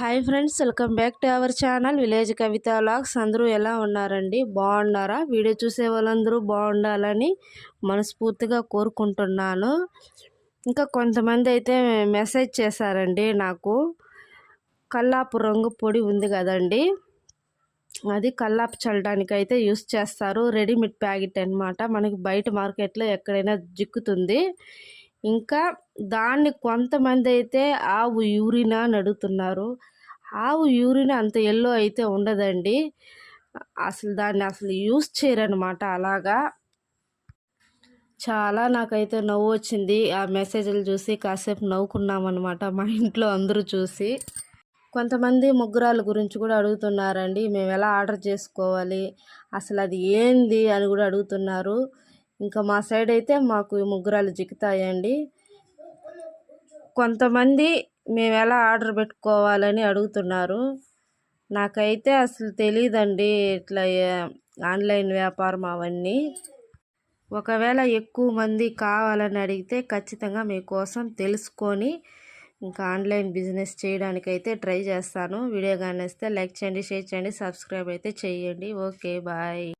Hi friends welcome back to our channel village Kavitha vlogs అందరూ ఎలా ఉన్నారండి? బాగున్నారా? వీడియో చూసే వాళ్ళందరూ బాగుండాలని మనస్ఫూర్తిగా కోరుకుంటున్నాను. ఇంకా కొంతమంది అయితే మెసేజ్ చేశారండి నాకు. కల్లాపు రంగు పొడి ఉంది కదండి. అది కల్లాపు చల్లడానికి అయితే యూస్ చేస్తారు. రెడీమేడ్ ప్యాకెట్ అనమాట మనకి బయట మార్కెట్లో ఎక్కడైనా జిక్కుతుంది. ఇంకా దాన్ని కొంతమంది అయితే ఆవు యూరినా అని అడుగుతున్నారు. ఆవు యూరిన్ అంత ఎల్లో అయితే ఉండదండి. అసలు దాన్ని అసలు యూస్ చేయరనమాట అలాగా. చాలా నాకైతే నవ్వు వచ్చింది. ఆ మెసేజ్లు చూసి కాసేపు నవ్వుకున్నామన్నమాట మా ఇంట్లో అందరూ చూసి. కొంతమంది ముగ్గురాల గురించి కూడా అడుగుతున్నారండి. మేము ఎలా ఆర్డర్ చేసుకోవాలి? అసలు అది ఏంది అని కూడా అడుగుతున్నారు. ఇంకా మా సైడ్ అయితే మాకు ముగ్గురాలు జిక్కుతాయండి కొంతమంది మేము ఎలా ఆర్డర్ పెట్టుకోవాలని అడుగుతున్నారు. నాకైతే అసలు తెలియదండి ఇట్లా ఆన్లైన్ వ్యాపారం అవన్నీ. ఒకవేళ ఎక్కువ మంది కావాలని అడిగితే ఖచ్చితంగా మీకోసం తెలుసుకొని ఇంకా ఆన్లైన్ బిజినెస్ చేయడానికైతే ట్రై చేస్తాను. వీడియో కానీ లైక్ చేయండి షేర్ చేయండి సబ్స్క్రైబ్ అయితే చేయండి. Okay bye.